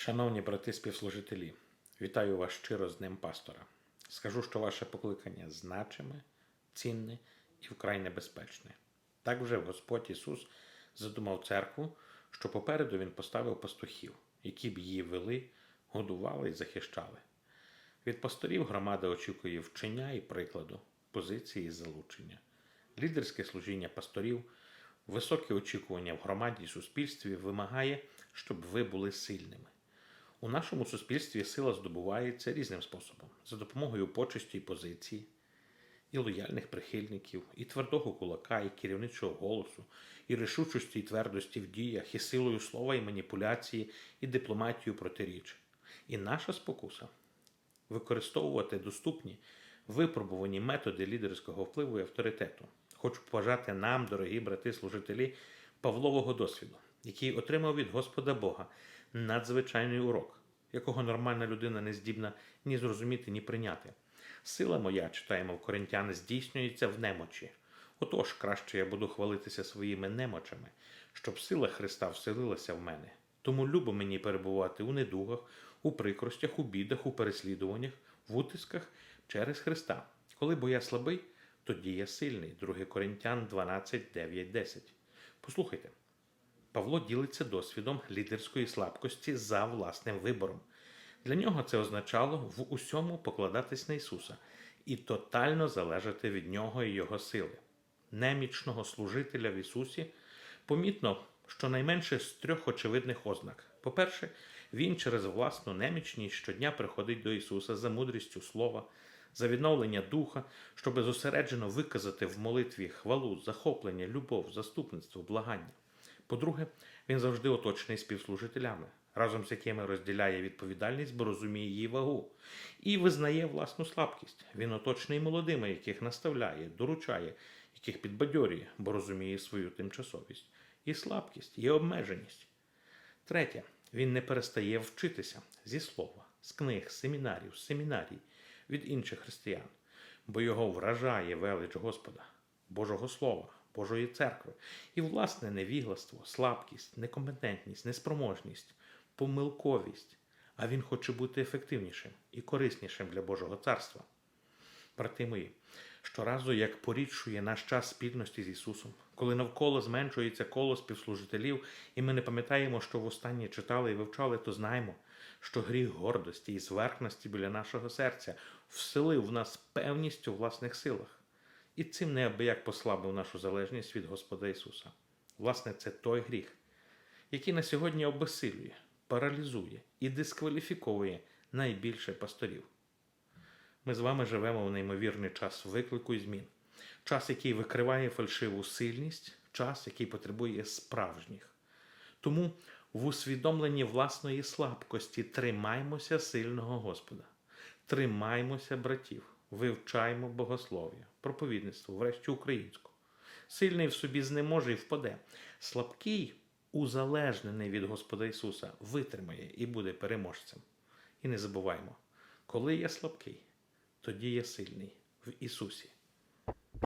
Шановні брати співслужителі, вітаю вас щиро з Днем пастора. Скажу, що ваше покликання значиме, цінне і вкрай небезпечне. Так вже Господь Ісус задумав церкву, що попереду Він поставив пастухів, які б її вели, годували і захищали. Від пасторів громада очікує вчення і прикладу, позиції і залучення, лідерське служіння пасторів, високі очікування в громаді і суспільстві вимагає, щоб ви були сильними. У нашому суспільстві сила здобувається різним способом: за допомогою почесті і позиції, і лояльних прихильників, і твердого кулака, і керівничого голосу, і рішучості і твердості в діях, і силою слова, і маніпуляції, і дипломатію протиріч. І наша спокуса використовувати доступні випробувані методи лідерського впливу і авторитету. Хочу побажати нам, дорогі брати-служителі, Павлового досвіду, який отримав від Господа Бога надзвичайний урок, якого нормальна людина не здібна ні зрозуміти, ні прийняти. Сила моя, читаємо в Коринтян, здійснюється в немочі. Отож, краще я буду хвалитися своїми немочами, щоб сила Христа вселилася в мене. Тому любо мені перебувати у недугах, у прикростях, у бідах, у переслідуваннях, в утисках через Христа. Коли бо я слабий, тоді я сильний. 2 Коринтян 12, 9, 10. Послухайте. Павло ділиться досвідом лідерської слабкості за власним вибором. Для нього це означало в усьому покладатись на Ісуса і тотально залежати від Нього і Його сили. Немічного служителя в Ісусі помітно щонайменше з трьох очевидних ознак. По-перше, він через власну немічність щодня приходить до Ісуса за мудрістю слова, за відновлення духа, щоб зосереджено виказати в молитві хвалу, захоплення, любов, заступництво, благання. По-друге, він завжди оточений співслужителями, разом з якими розділяє відповідальність, бо розуміє її вагу, і визнає власну слабкість. Він оточений молодими, яких наставляє, доручає, яких підбадьорює, бо розуміє свою тимчасовість, і слабкість, і обмеженість. Третє, він не перестає вчитися зі слова, з книг, семінарів, семінарій від інших християн, бо його вражає велич Господа, Божого Слова, Божої церкви, і власне невігластво, слабкість, некомпетентність, неспроможність, помилковість. А він хоче бути ефективнішим і кориснішим для Божого царства. Брати мої, щоразу, як порідшує наш час спільності з Ісусом, коли навколо зменшується коло співслужителів, і ми не пам'ятаємо, що востаннє читали і вивчали, то знаємо, що гріх гордості і зверхності біля нашого серця вселив в нас певність у власних силах, і цим неабияк послабив нашу залежність від Господа Ісуса. Власне, це той гріх, який на сьогодні обесилює, паралізує і дискваліфіковує найбільше пасторів. Ми з вами живемо в неймовірний час виклику і змін, час, який викриває фальшиву сильність, час, який потребує справжніх. Тому в усвідомленні власної слабкості тримаймося сильного Господа, тримаймося братів, вивчаймо богослов'я, проповідництво, врешті українську. Сильний в собі знеможе і впаде. Слабкий, узалежнений від Господа Ісуса, витримає і буде переможцем. І не забуваймо, коли я слабкий, тоді я сильний в Ісусі.